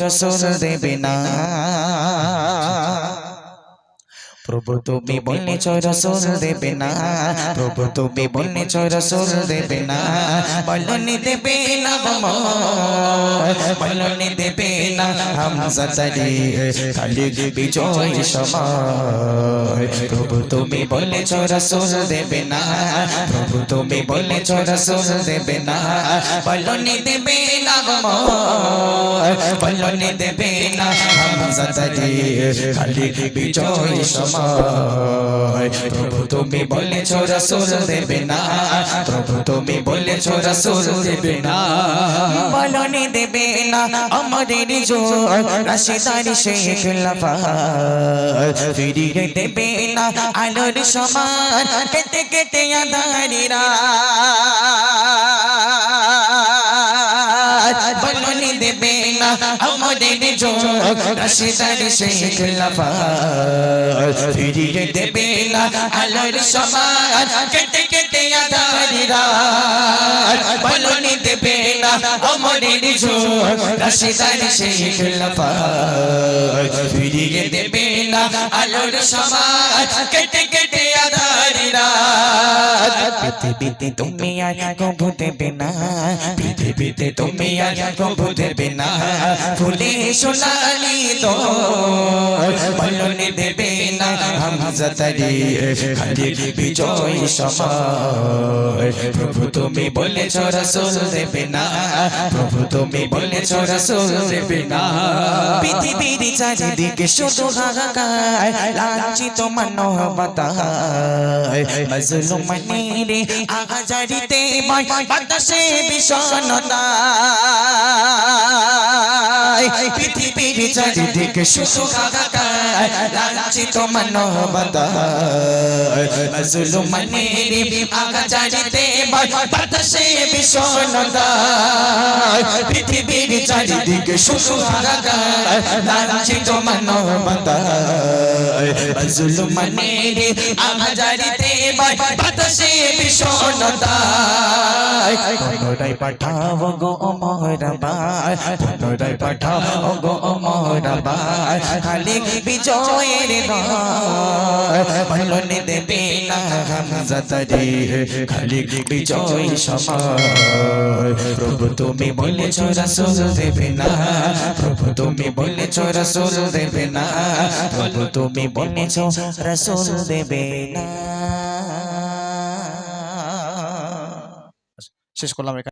রসুল দেবে না। প্রভু তুমি বললেছ রসুল দেবে না প্রভু তুমি বললেছ রসুল দেবে না বলনি দেবে না বলনি দেবে না হামজা তারি খালি বিজয় সময় প্রভু তুমি বলেছ রসুল দেবে না প্রভু তুমি বলেছ রসুল দেবে না বলনি দেবে না বলনি দেবে না হামজা তারি খালি বিজয় সময় প্রভু তুমি বলেছ রসুল দেবে না। প্রভু তুমি বলেছ রসুল দেবে না। বলনি দেবে না আমাদের রাশিদারি শেখ ফিরিয়ে দেবে না আলোর সমান কেটে কেটে আধারিরা বলনি দেবে না জোর রাশিদারি শেখ লাফা ফিরিয়ে দেবে না আলোর সমান কেটে কেটে আধারিরা বলনি দেবে না কেটে কেটে আধারিরা পৃথিবীতে তুমি আর কবু দেবে না। পৃথিবীতে তুমি আর কবু দেবে না। ফুলে সোনালি তো দেবে না। খালি বিজয় সময়। প্রভু তুমি বলেছ রসুল দেবে না। প্রভু তুমি দেবে না। পৃথিবীর চারিদিকে শুধু হাহাকার আহাজারিতে বাতাসে বিষণতা পৃথিবীর চারিদিকে শুধু হাহাকার লাঞ্ছিত মানবতায় মজলুম রে আহাজারিতে বাতাসে বিষণতা পৃথিবীর চারিদিকে শুধু হাহাকার লাঞ্ছিত মানবতায় মজলুম রে আহাজারিতে বাতাসে বিষণতায় পুনরায় পাঠাও গো মোহরাবাই পুনরায় পাঠাও গো মোহরাবাই খালি বিজয়ের নয়। বলনে দেবে না খালি বিজয় সময় প্রভু তুমি দেবে না। প্রভু তুমি বলেছ রসুল দেবে না। প্রভু তুমি বলেছ রসুল দেবে না। শেষ করলাম